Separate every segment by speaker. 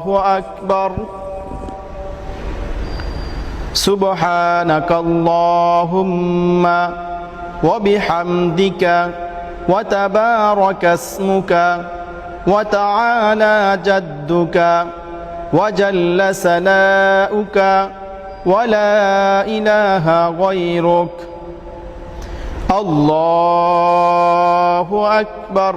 Speaker 1: الله أكبر. سبحانك اللهم وبحمدك وتبارك اسمك وتعالى جدك وجل سناؤك ولا إله غيرك. الله أكبر.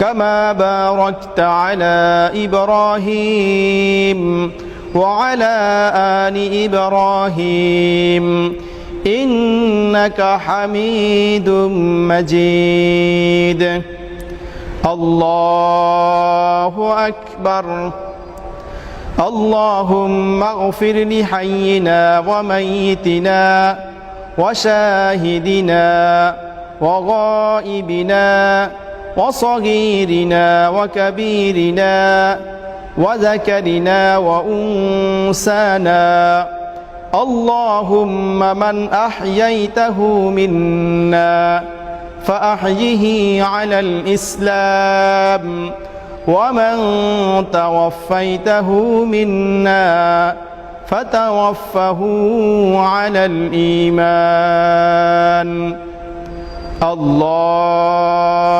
Speaker 1: كما باركت على إبراهيم وعلى آل إبراهيم. إنك حميد مجيد. الله أكبر. اللهم اغفر لحينا وميتنا وشاهدنا وغائبنا وصغيرنا وكبيرنا وذكرنا وأنسانا اللهم من أحييته منا فأحيه على الإسلام. ومن توفيته منا فتوفه على الإيمان. الله